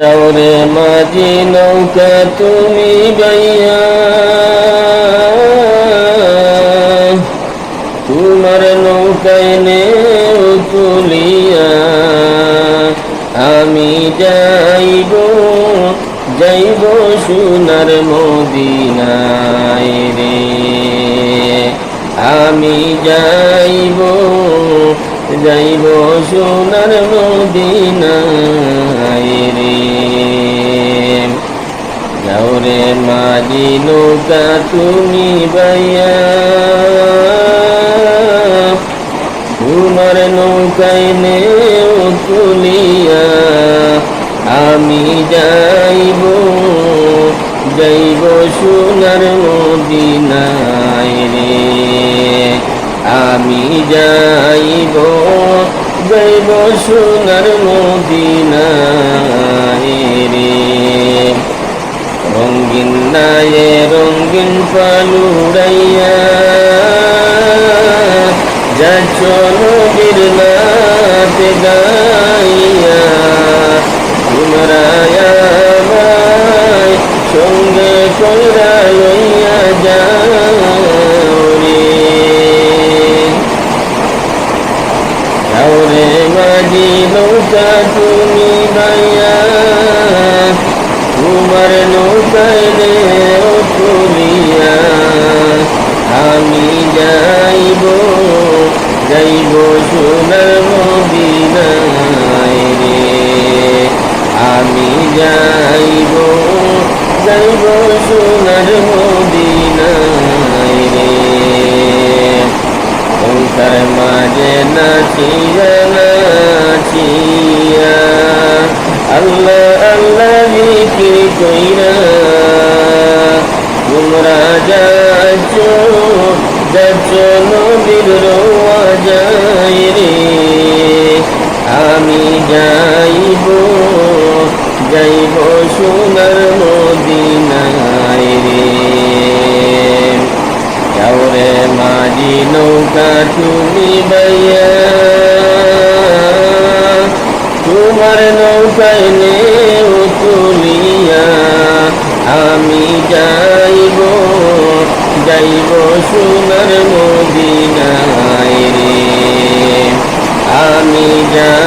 যাওরে মাঝি নৌকা তুমি বাইয়া তোমার নৌকায় নেও তুলিয়া। আমি যাইব যাইব সোনার মদিনায় রে। আমি যাইব যাইব সোনার মদিনায় রে যাও রে মাঝি নৌকা তুমি বাইয়া। তোমার নৌকায় নেও তুলিয়া। আমি যাইব যাইব সোনার মদিনায় রে। আমি যাইব যাইব সোনার মদিনায় রে রঙ্গিন নায়ে রঙ্গিন যাচ্ছ নদীর নাতে গাইয়া তোমরা আমায় সঙ্গে কইরা লইয়া যাও রে যাও রে মাঝি নৌকা তুমি বাইয়া তোমার নৌকায় আমি যাইব যাইব সোনার মদিনায় রে। আমি যাইব যাইব সোনার মদিনায় রে। সংসার মাঝে নাচিয়া নাচিয়া আল্লাহ আল্লাহ বিক্রি কইরা তোমরা যাচ্ছ নদীর রোয়া যাই রে আমি যাইব যাইব সোনার মদিনায় রে। যাও রে মাঝি নৌকা তুমি বাইয়া, তোমার নৌকায় নেও তুলিয়া, আমি যাইব যাইব সোনার মদিনায় রে। আমি যাইব